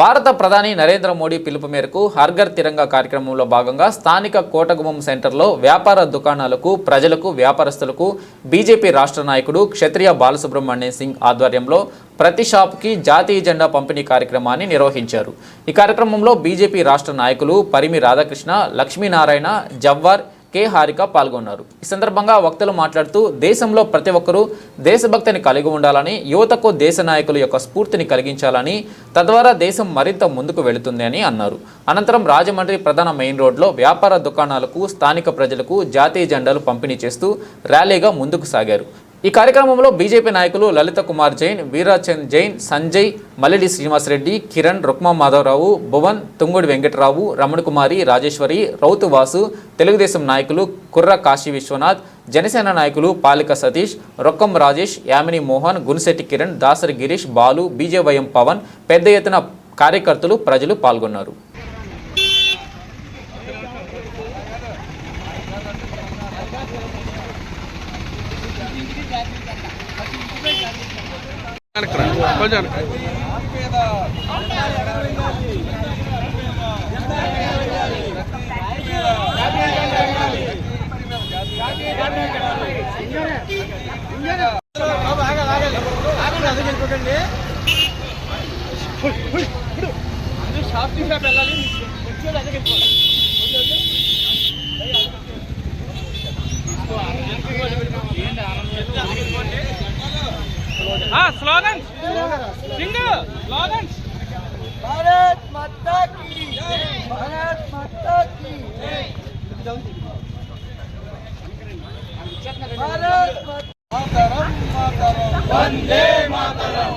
భారత ప్రధాని నరేంద్ర మోడీ పిలుపు మేరకు హర్ఘర్ తిరంగా కార్యక్రమంలో భాగంగా స్థానిక కోటగుమం సెంటర్లో వ్యాపార దుకాణాలకు ప్రజలకు వ్యాపారస్తులకు బీజేపీ రాష్ట్ర నాయకుడు క్షత్రియ బాలసుబ్రహ్మణ్యం సింగ్ ఆధ్వర్యంలో ప్రతి షాప్కి జాతీయ జెండా పంపిణీ కార్యక్రమాన్ని నిర్వహించారు. ఈ కార్యక్రమంలో బీజేపీ రాష్ట్ర నాయకులు పరిమి రాధాకృష్ణ లక్ష్మీనారాయణ జవ్వార్ కె హారిక పాల్గొన్నారు. ఈ సందర్భంగా వక్తలు మాట్లాడుతూ దేశంలో ప్రతి ఒక్కరూ దేశభక్తిని కలిగి ఉండాలని యువతకు దేశ నాయకుల యొక్క స్ఫూర్తిని కలిగించాలని తద్వారా దేశం మరింత ముందుకు వెళుతుంది అని అన్నారు. అనంతరం రాజమండ్రి ప్రధాన మెయిన్ రోడ్లో వ్యాపార దుకాణాలకు స్థానిక ప్రజలకు జాతీయ జెండాలు పంపిణీ చేస్తూ ర్యాలీగా ముందుకు సాగారు. ఈ కార్యక్రమంలో బీజేపీ నాయకులు లలిత కుమార్ జైన్ వీరాచంద్ జైన్ సంజయ్ మల్లెడి శ్రీనివాసరెడ్డి కిరణ్ రుక్మా మాధవరావు భువన్ తుంగుడి వెంకటరావు రమణకుమారి రాజేశ్వరి రౌతు వాసు తెలుగుదేశం నాయకులు కుర్ర కాశీ విశ్వనాథ్ జనసేన నాయకులు పాలిక సతీష్ రొక్కం రాజేష్ యామిని మోహన్ గునిశెట్టి కిరణ్ దాసరి గిరీష్ బాలు బీజేవైఎం పవన్ పెద్ద ఎత్తున కార్యకర్తలు ప్రజలు పాల్గొన్నారు. ਜਾਣਕਾਰੀ ਕੋ ਜਾਣਕਾਰੀ వందే మాతరం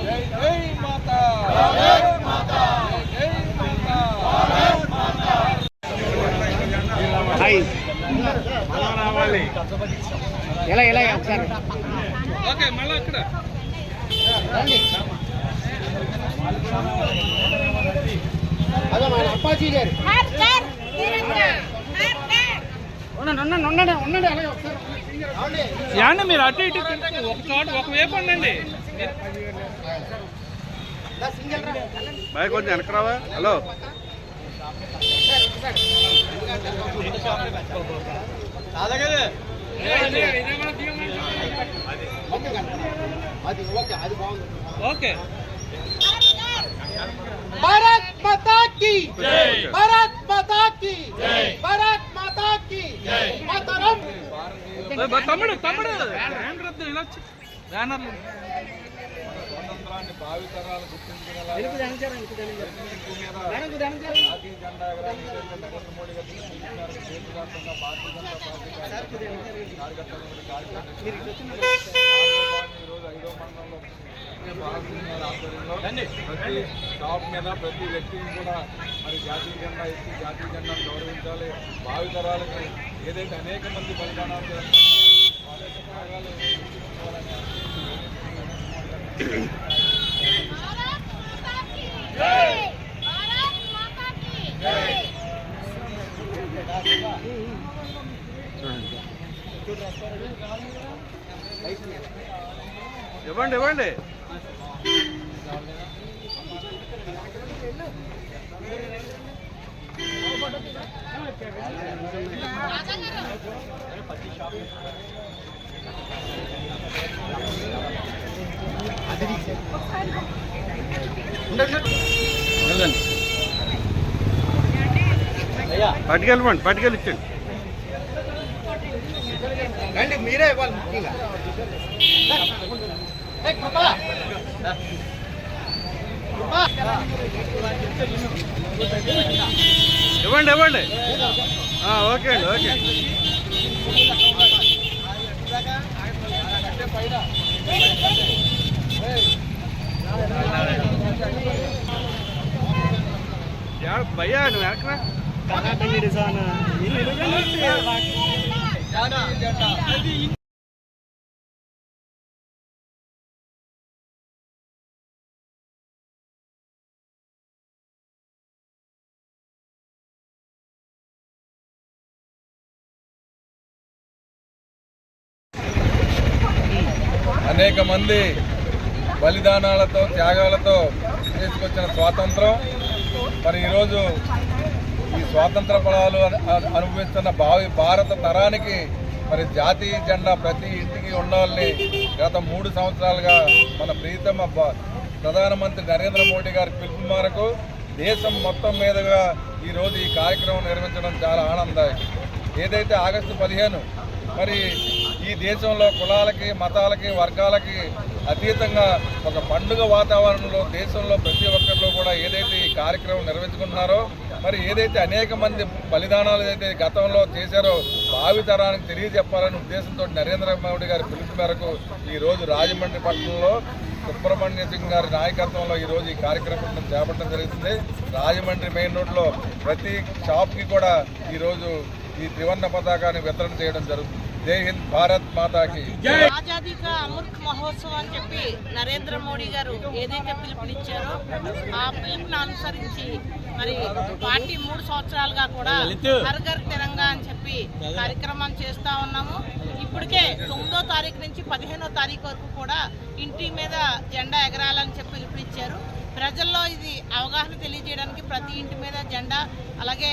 ఎలా ఎలా ఒకసారి ఓకే మళ్ళీ అక్కడ అదే మన అప్పాజీ గారు ఉండండి ఉండండి ఉండండి ఉండండి అలాగే ఒకసారి యాండి మీరు అటు ఇటు ఒక చోట ఒక వైపు ఉండండి. బాయ్ కొంచెం వెనక రావా? హలో. అది ఓకే. అది బాగుంది ఓకే భారత్ మాతా కి భారత్ మాతా కి భారత్ మాతా కి మాతరం ఓయ్ బా తమ్ముడు తమ్ముడు హ్యాండ్ రద్దు ఇలా వచ్చి బ్యానర్లు ప్రతి షాప్ మీద ప్రతి వ్యక్తిని కూడా మరి జాతీయ జెండా ఎత్తి జాతీయ జెండాను గౌరవించాలి భావితరాలకు ఏదైతే అనేక మంది బలిదానాలు చేస్తున్నారో వాళ్ళ యొక్క త్యాగాలు గుర్తుంచుకోవాలని భారత్ మాతా की జై భారత్ మాతా की జై ఇవ్వండి ఇవ్వండి పట్టుకెళ్ళమండి పట్టుకెళ్ళి ఇచ్చండి రండి మీరే ఇవ్వాలి ముఖ్యంగా. ఇవ్వండి ఇవ్వండి. ఆ, ఓకే అండి ఓకే. భయ్యా నువ్వు వెనకరా అనేక మంది బలిదానాలతో త్యాగాలతో తీసుకొచ్చిన స్వాతంత్రం. మరి ఈరోజు ఈ స్వాతంత్ర ఫలాలు అనుభవిస్తున్న భావి భారత తరానికి మరి జాతీయ జెండా ప్రతి ఇంటికి ఉండాలని గత మూడు సంవత్సరాలుగా మన ప్రీతమ ప్రధానమంత్రి నరేంద్ర మోడీ గారి పిలుపు మేరకు దేశం మొత్తం మీదుగా ఈరోజు ఈ కార్యక్రమం నిర్వహించడం చాలా ఆనందదాయకం. ఏదైతే ఆగస్టు పదిహేను మరి ఈ దేశంలో కులాలకి మతాలకి వర్గాలకి అతీతంగా ఒక పండుగ వాతావరణంలో దేశంలో ప్రతి ఒక్కరిలో కూడా ఏదైతే ఈ కార్యక్రమం నిర్వహించుకుంటున్నారో మరి ఏదైతే అనేక మంది బలిదానాలు ఏదైతే గతంలో చేశారో భావితరానికి తెలియజెప్పాలనే ఉద్దేశంతో నరేంద్ర మోడీ గారి పిలుపు మేరకు ఈ రోజు రాజమండ్రి పట్టణంలో సుబ్రహ్మణ్య సింగ్ గారి నాయకత్వంలో ఈరోజు ఈ కార్యక్రమం చేపట్టడం జరుగుతుంది రాజమండ్రి మెయిన్ రోడ్లో ప్రతి షాప్కి కూడా ఈరోజు ఈ త్రివర్ణ పతాకాన్ని వితరణ చేయడం జరుగుతుంది. జై హింద్ భారత్ మాతాకి. ఆజాదీ కా అమృత్ మహోత్సవం అని చెప్పి నరేంద్ర మోడీ గారు ఏదైతే పిలుపునిచ్చారో ఆ పిలుపుని అనుసరించి మరి పార్టీ మూడు సంవత్సరాలుగా కూడా హర్ ఘర్ తిరంగా అని చెప్పి కార్యక్రమం చేస్తా ఉన్నాము. ఇప్పటికే తొమ్మిదో తారీఖు నుంచి పదిహేనో తారీఖు వరకు కూడా ఇంటి మీద జెండా ఎగరాలని చెప్పి పిలుపునిచ్చారు. ప్రజల్లో ఇది అవగాహన తెలియజేయడానికి ప్రతి ఇంటి మీద జెండా అలాగే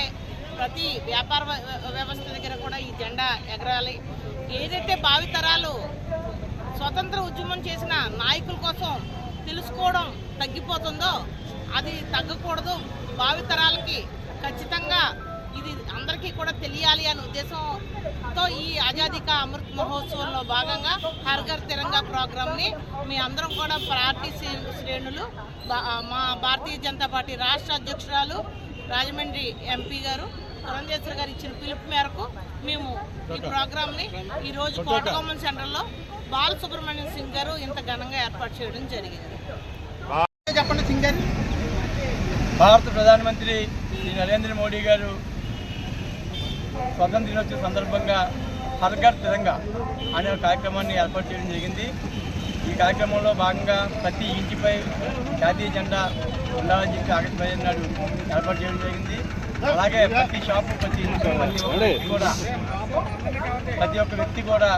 ప్రతి వ్యాపార వ్య- వ్యవస్థ దగ్గర కూడా ఈ జెండా ఎగరాలి. ఏదైతే భావితరాలు స్వతంత్ర ఉద్యమం చేసిన నాయకుల కోసం తెలుసుకోవడం తగ్గిపోతుందో అది తగ్గకూడదు. భావితరాలకి ఖచ్చితంగా ఇది అందరికీ కూడా తెలియాలి అనే ఉద్దేశంతో ఈ ఆజాదీ కా అమృత్ మహోత్సవంలో భాగంగా హర్ ఘర్ తిరంగా ప్రోగ్రామ్ని మీ అందరం కూడా పార్టీ శ్రేణులు మా భారతీయ జనతా పార్టీ రాష్ట్ర అధ్యక్షురాలు రాజమండ్రి ఎంపీ గారు పురంధేశ్వర్ గారు ఇచ్చిన పిలుపు మేరకు మేము ఈ ప్రోగ్రామ్ని ఈరోజు కోటగొమ్మన్ సెంటర్లో బాలసుబ్రహ్మణ్యం సింగ్ గారు ఇంత ఘనంగా ఏర్పాటు చేయడం జరిగింది. చెప్పండి సింగర్ భారత ప్రధానమంత్రి శ్రీ నరేంద్ర మోడీ గారు స్వతంత్ర దినోత్సవ సందర్భంగా హర్ ఘర్ తిరంగా అనే ఒక కార్యక్రమాన్ని ఏర్పాటు చేయడం జరిగింది. ఈ కార్యక్రమంలో భాగంగా ప్రతి ఇంటిపై జాతీయ జెండా ఉండాలని చెప్పి ఆగస్టు పదిహేను నాడు ఏర్పాటు చేయడం జరిగింది. అలాగే ప్రతి షాపు ప్రతి ఇంటి కూడా. ప్రతి ఒక్క వ్యక్తి కూడా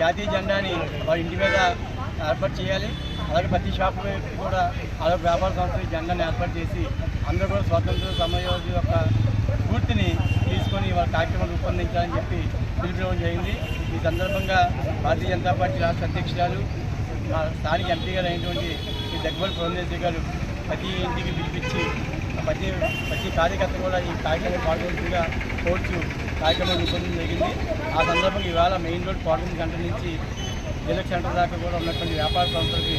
జాతీయ జెండాని వారి ఇంటి మీద ఏర్పాటు చేయాలి. అలాగే ప్రతి షాపు వ్యక్తి కూడా అలాగే వ్యాపార సంస్థ జెండాని ఏర్పాటు చేసి అందరూ కూడా స్వాతంత్ర సమయోజి యొక్క స్ఫూర్తిని తీసుకొని వాళ్ళ కార్యక్రమాలు రూపొందించాలని చెప్పి పిలుపునివ్వడం జరిగింది. ఈ సందర్భంగా భారతీయ జనతా పార్టీ రాష్ట్ర అధ్యక్షురాలు మా స్థానిక ఎంపీ గారు అయినటువంటి దగ్గబల్ పురంధేశ్వరి గారు ప్రతి ఇంటికి పిలిపించి ప్రతి ప్రతి కార్యకర్త కూడా ఈ కార్యక్రమం పాల్గొంటుగా కోర్టు కార్యక్రమం రూపొందించడం జరిగింది. ఆ సందర్భంగా ఇవాళ మెయిన్ రోడ్ పాల్గొని గంట నుంచి జిల్లా సెంటర్ దాకా కూడా ఉన్నటువంటి వ్యాపార సంస్థలకి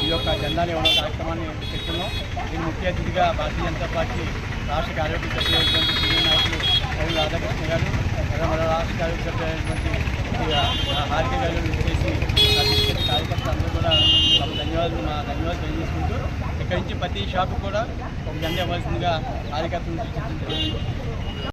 ఈ యొక్క జెండాని ఇవ్వడం కార్యక్రమాన్ని చెప్తున్నాం దీని ముఖ్య అతిథిగా భారతీయ జనతా పార్టీ రాష్ట్ర కార్యవర్గ సభ్యులైనటువంటి సీనియర్ నాయకులు రవి రాధాకృష్ణ గారు మన రాష్ట్ర కార్యవర్గ సభ్యులైనటువంటి హారిక గారు చేసి కార్యకర్తలు అందరూ కూడా ధన్యవాదాలు మా ధన్యవాదాలు తెలియజేసుకుంటూ ఇక్కడి నుంచి ప్రతి షాపు కూడా ఒక జెండా ఇవ్వాల్సిందిగా కార్యకర్తలు సూచించారు